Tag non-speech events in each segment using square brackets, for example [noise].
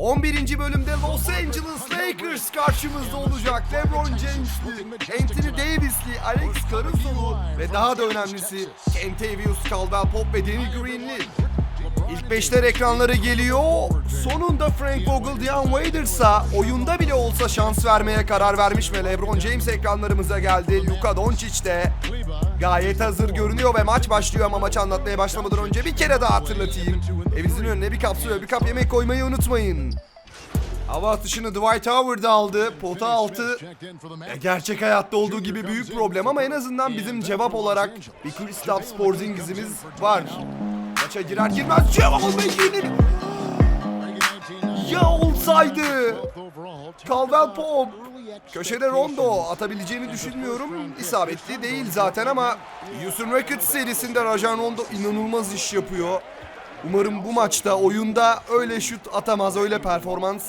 11. bölümde Los Angeles Lakers karşımızda olacak. LeBron James'li, Anthony Davis'li, Alex Caruso'lu ve daha da önemlisi Kentavious Caldwell Pop ve Danny Green'li. İlk beşler ekranları geliyor. Sonunda Frank Vogel, Dion Waders'a oyunda bile olsa şans vermeye karar vermiş ve LeBron James ekranlarımıza geldi. Luka Doncic de gayet hazır görünüyor ve maç başlıyor ama maçı anlatmaya başlamadan önce bir kere daha hatırlatayım. Evinizin önüne bir kap su ve bir kap yemek koymayı unutmayın. Hava atışını Dwight Howard aldı. Pota altı e, gerçek hayatta olduğu gibi büyük problem ama en azından bizim cevap olarak bir Kristaps Porzingis'imiz var. Maça girer girmez Cemal Meki'nin ya olsaydı. Caldwell Pope köşede rondo atabileceğini düşünmüyorum. İsabetli değil zaten ama Houston Rockets serisinde Rajon Rondo inanılmaz iş yapıyor. Umarım bu maçta oyunda öyle şut atamaz, öyle performans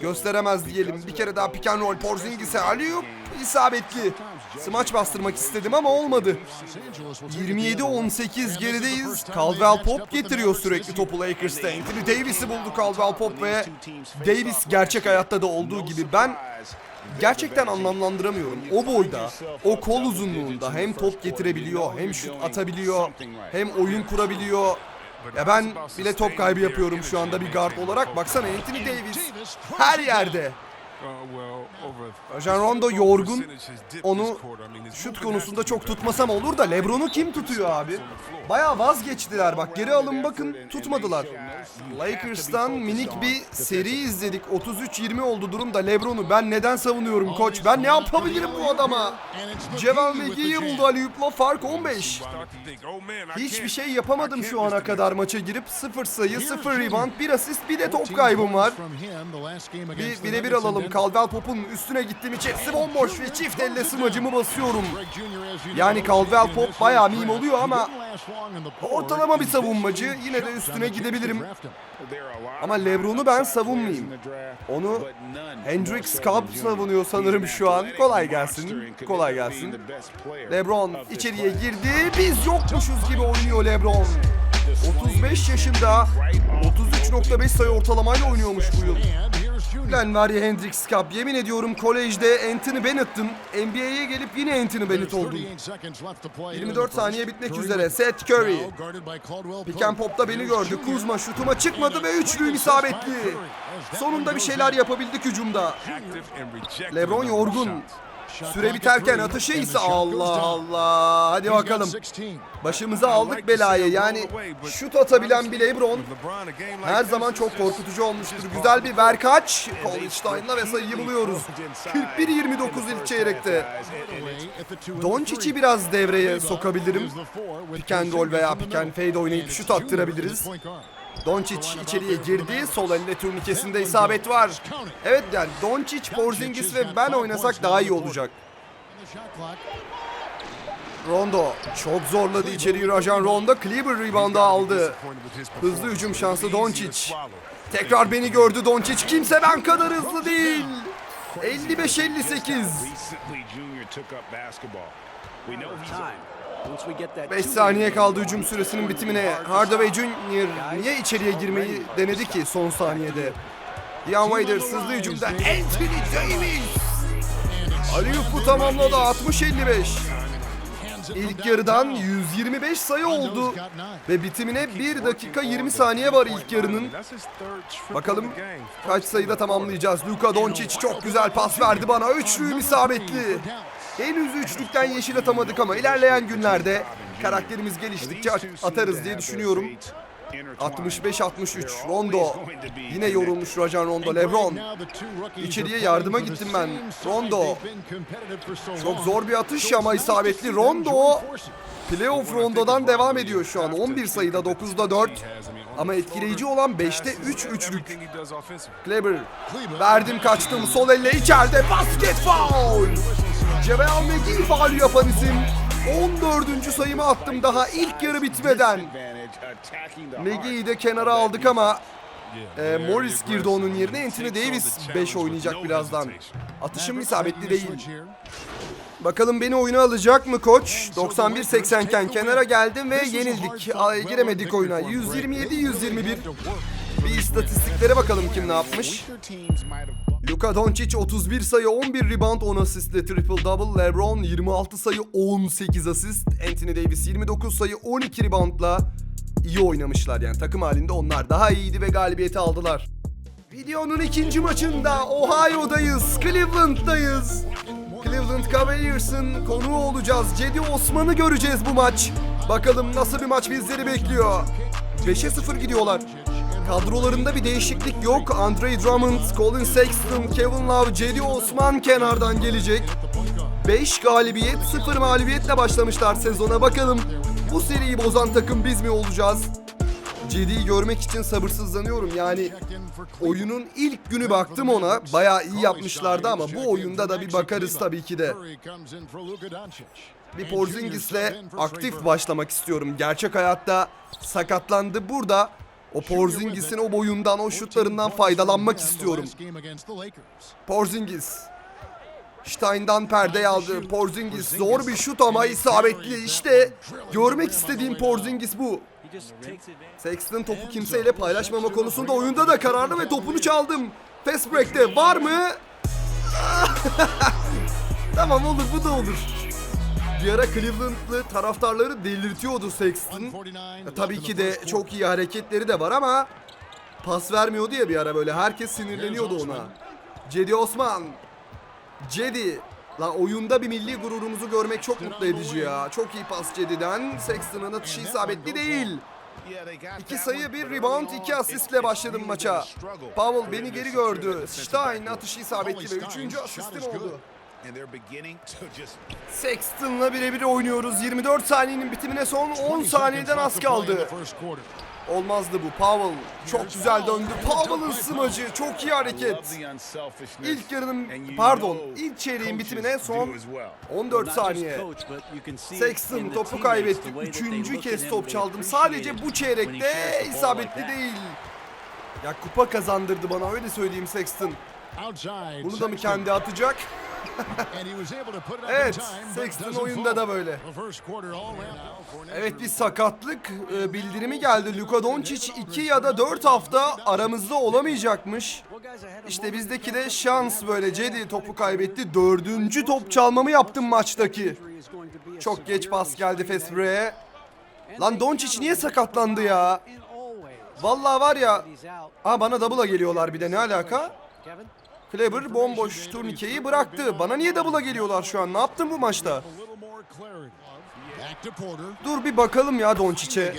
gösteremez diyelim. Bir kere daha pick and roll Porzingis'e Aliyup isabetli. Smaç bastırmak istedim ama olmadı. 27-18 gerideyiz. Caldwell Pop getiriyor sürekli topu Lakers'ta. Anthony Davis'i buldu Caldwell Pop ve Davis gerçek hayatta da olduğu gibi ben gerçekten anlamlandıramıyorum. O boyda, o kol uzunluğunda hem top getirebiliyor, hem şut atabiliyor, hem oyun kurabiliyor. Ya ben bile top kaybı yapıyorum şu anda bir guard olarak. Baksana Anthony Davis her yerde. Rajon Rondo yorgun. Onu şut konusunda çok tutmasam olur da Lebron'u kim tutuyor abi? Bayağı vazgeçtiler bak geri alın bakın tutmadılar. Lakers'tan minik bir seri izledik. 33-20 oldu durumda Lebron'u ben neden savunuyorum koç? Ben ne yapabilirim bu adama? Cemal McGee'yi buldu Aliyup'la fark 15. Hiçbir şey yapamadım şu ana kadar maça girip 0 sayı, 0 rebound, 1 asist, bir de top kaybım var. Bir birebir alalım. Caldwell Pop'un üstüne gittim içerisi bomboş ve çift elle smacımı basıyorum. Yani Caldwell Pop bayağı meme oluyor ama ortalama bir savunmacı. Yine de üstüne gidebilirim. Ama LeBron'u ben savunmayayım. Onu Hendrix Cobb savunuyor sanırım şu an. Kolay gelsin. Kolay gelsin. LeBron içeriye girdi. Biz yokmuşuz gibi oynuyor LeBron. 35 yaşında 33.5 sayı ortalamayla oynuyormuş bu yıl. Lan var ya Hendrix Cup yemin ediyorum kolejde Anthony Bennett'tım. NBA'ye gelip yine Anthony Bennett oldum. 24 saniye bitmek üzere. Seth Curry. Pick and pop'ta beni gördü. Kuzma şutuma çıkmadı ve üçlüğün isabetli. Sonunda bir şeyler yapabildik hücumda. LeBron yorgun. Süre biterken atışı ise Allah Allah. Hadi bakalım. Başımıza aldık belayı. Yani şut atabilen bir LeBron her zaman çok korkutucu olmuştur. Güzel bir verkaç. Colstein'la ve sayıyı buluyoruz. 41-29 ilk çeyrekte. Doncic'i biraz devreye sokabilirim. Pick and roll veya pick and fade oynayıp şut attırabiliriz. Doncic içeriye girdi. Sol elle turnikesinde isabet var. Evet yani Doncic, Porzingis ve ben oynasak daha iyi olacak. Rondo çok zorladı içeriği Rajon Rondo. Kleber rebound'ı aldı. Hızlı hücum şansı Doncic. Tekrar beni gördü Doncic. Kimse ben kadar hızlı değil. 55-58. 5 saniye kaldı hücum süresinin bitimine. Hardaway Jr. niye içeriye girmeyi denedi ki son saniyede? Dion Waiters hızlı hücumda Anthony Davis. Aliyup'u tamamladı 60-55. İlk yarıdan 125 sayı oldu ve bitimine 1 dakika 20 saniye var ilk yarının. Bakalım kaç sayıda tamamlayacağız. Luka Doncic çok güzel pas verdi bana. Üçlüğüm isabetli. Henüz üçlükten yeşil atamadık ama ilerleyen günlerde karakterimiz geliştikçe atarız diye düşünüyorum. 65-63 Rondo. Yine yorulmuş Rajon Rondo Lebron. İçeriye yardıma gittim ben. Rondo. Çok zor bir atış ama isabetli. Rondo Playoff Rondo'dan devam ediyor şu an. 11 sayıda 9'da 4 ama etkileyici olan 5'te 3 üçlük. Kleber verdim kaçtım. Sol elle içeride. Basket foul Cemal McGee faul yapan isim 14. sayımı attım daha ilk yarı bitmeden. McGee'yi de kenara aldık ama e, Morris girdi onun yerine. Anthony Davis 5 oynayacak birazdan. Atışım isabetli değil. Bakalım beni oyuna alacak mı koç? 91-80 iken kenara geldim ve yenildik. Giremedik oyuna. 127-121. Bir istatistiklere bakalım kim ne yapmış. Luka Doncic 31 sayı 11 rebound 10 asistle triple double. LeBron 26 sayı 18 asist. Anthony Davis 29 sayı 12 reboundla iyi oynamışlar yani takım halinde onlar daha iyiydi ve galibiyeti aldılar. Videonun ikinci maçında Ohio'dayız, Cleveland'dayız. Cleveland Cavaliers'ın konuğu olacağız. Cedi Osman'ı göreceğiz bu maç. Bakalım nasıl bir maç bizleri bekliyor. 5'e 0 gidiyorlar. Kadrolarında bir değişiklik yok. Andre Drummond, Colin Sexton, Kevin Love, Cedi Osman kenardan gelecek. 5 galibiyet, 0 mağlubiyetle başlamışlar sezona. Bakalım bu seriyi bozan takım biz mi olacağız? Cedi'yi görmek için sabırsızlanıyorum. Yani oyunun ilk günü baktım ona. Bayağı iyi yapmışlardı ama bu oyunda da bir bakarız tabii ki de. Bir Porzingis'le aktif başlamak istiyorum. Gerçek hayatta sakatlandı. Burada o Porzingis'in o boyundan, o şutlarından faydalanmak istiyorum. Porzingis. Stein'dan perde aldı. Porzingis zor bir şut ama isabetli. İşte görmek istediğim Porzingis bu. Sexton topu kimseyle paylaşmama konusunda oyunda da kararlı ve topunu çaldım. Fast break'te var mı? [laughs] [laughs] tamam olur bu da olur. Bir ara Cleveland'lı taraftarları delirtiyordu Sexton. Tabii ki de çok iyi hareketleri de var ama pas vermiyordu ya bir ara böyle. Herkes sinirleniyordu ona. Cedi Osman. Cedi. Lan oyunda bir milli gururumuzu görmek çok mutlu edici ya. Çok iyi pas Cedi'den. Sexton'ın atışı isabetli değil. İki sayı, bir rebound, iki asistle başladım maça. Powell beni geri gördü. Stein atışı isabetli ve üçüncü asistim oldu. Sexton'la birebir oynuyoruz. 24 saniyenin bitimine son 10 saniyeden az kaldı. Olmazdı bu. Powell çok güzel döndü. Powell'ın smacı çok iyi hareket. İlk yarının pardon ilk çeyreğin bitimine son 14 saniye. Sexton topu kaybetti. Üçüncü kez top çaldım. Sadece bu çeyrekte isabetli değil. Ya kupa kazandırdı bana öyle söyleyeyim Sexton. Bunu da mı kendi atacak? Evet, Sexton oyunda da böyle. Evet bir sakatlık e, bildirimi geldi. Luka Doncic 2 ya da 4 hafta aramızda olamayacakmış. İşte bizdeki de şans böyle. Cedi topu kaybetti. Dördüncü top çalmamı yaptım maçtaki. Çok geç pas geldi Fesbre'ye. Lan Doncic niye sakatlandı ya? Vallahi var ya. Ha bana double'a geliyorlar bir de ne alaka? Kleber bomboş turnikeyi bıraktı. Bana niye double'a geliyorlar şu an? Ne yaptın bu maçta? Dur bir bakalım ya Doncic'e.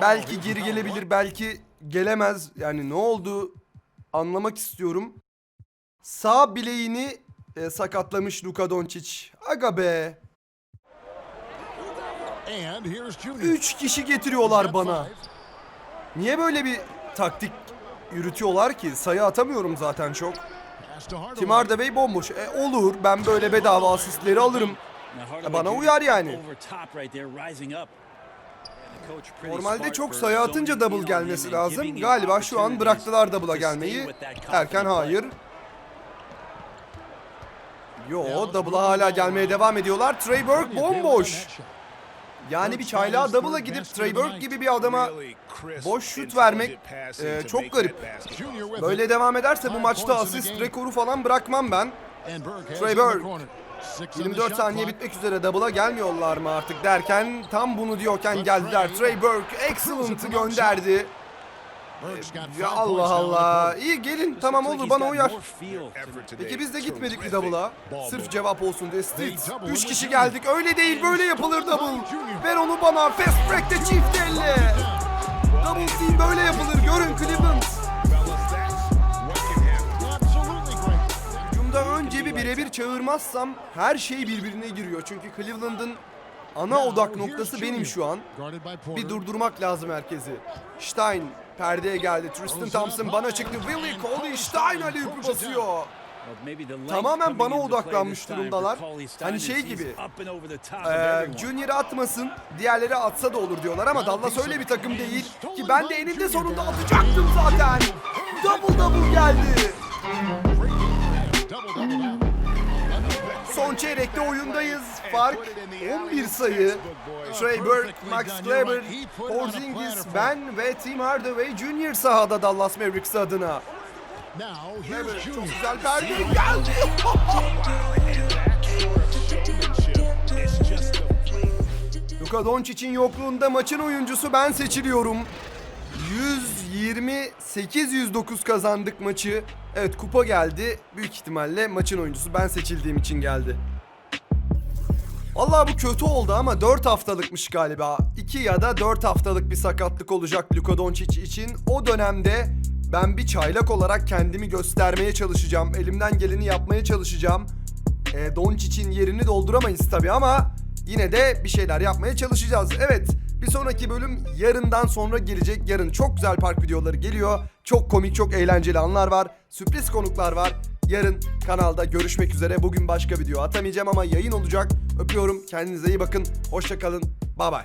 Belki geri gelebilir, belki gelemez. Yani ne oldu anlamak istiyorum. Sağ bileğini e, sakatlamış Luka Doncic. Aga be. Üç kişi getiriyorlar bana. Niye böyle bir taktik yürütüyorlar ki? Sayı atamıyorum zaten çok. Tim Hardaway bomboş. E, olur ben böyle bedava asistleri alırım. Ya bana uyar yani. Normalde çok sayı atınca double gelmesi lazım. Galiba şu an bıraktılar double'a gelmeyi. Erken hayır. Yo double'a hala gelmeye devam ediyorlar. Trey Burke bomboş. Yani bir çaylağa double'a gidip Trey Burke gibi bir adama boş şut vermek e, çok garip. Böyle devam ederse bu maçta asist rekoru falan bırakmam ben. Trey Burke. 24 saniye bitmek üzere double'a gelmiyorlar mı artık derken tam bunu diyorken geldiler. Trey Burke excellent'ı gönderdi. Ya Allah Allah. İyi gelin tamam olur bana uyar. Peki biz de gitmedik bir double'a. Sırf cevap olsun diye. Street. 3 kişi geldik. Öyle değil böyle yapılır double. Ver onu bana. Fast break'te çift elle. Double team böyle yapılır. Görün Cleveland. Hücumda önce bir birebir çağırmazsam her şey birbirine giriyor. Çünkü Cleveland'ın ana odak noktası benim şu an. Bir durdurmak lazım herkesi. Stein perdeye geldi. Tristan Thompson bana çıktı. Willie Coley Stein Ali basıyor. Tamamen bana odaklanmış durumdalar. Hani şey gibi. Ee, Junior atmasın, diğerleri atsa da olur diyorlar ama Dallas öyle bir takım değil ki ben de eninde sonunda atacaktım zaten. Double double geldi. Son çeyrekte oyundayız. Fark 11 sayı. Trey Burke, Max Kleber, Porzingis, Ben ve Tim Hardaway Jr. sahada Dallas Mavericks adına. Kleber çok güzel perde geldi. Luka Doncic'in yokluğunda maçın oyuncusu ben seçiliyorum. 128-109 kazandık maçı. Evet kupa geldi. Büyük ihtimalle maçın oyuncusu ben seçildiğim için geldi. Vallahi bu kötü oldu ama 4 haftalıkmış galiba. 2 ya da 4 haftalık bir sakatlık olacak Luka Doncic için. O dönemde ben bir çaylak olarak kendimi göstermeye çalışacağım. Elimden geleni yapmaya çalışacağım. E, Doncic'in yerini dolduramayız tabii ama yine de bir şeyler yapmaya çalışacağız. Evet bir sonraki bölüm yarından sonra gelecek. Yarın çok güzel park videoları geliyor. Çok komik, çok eğlenceli anlar var. Sürpriz konuklar var. Yarın kanalda görüşmek üzere. Bugün başka video atamayacağım ama yayın olacak. Öpüyorum. Kendinize iyi bakın. Hoşça kalın. Bay bay.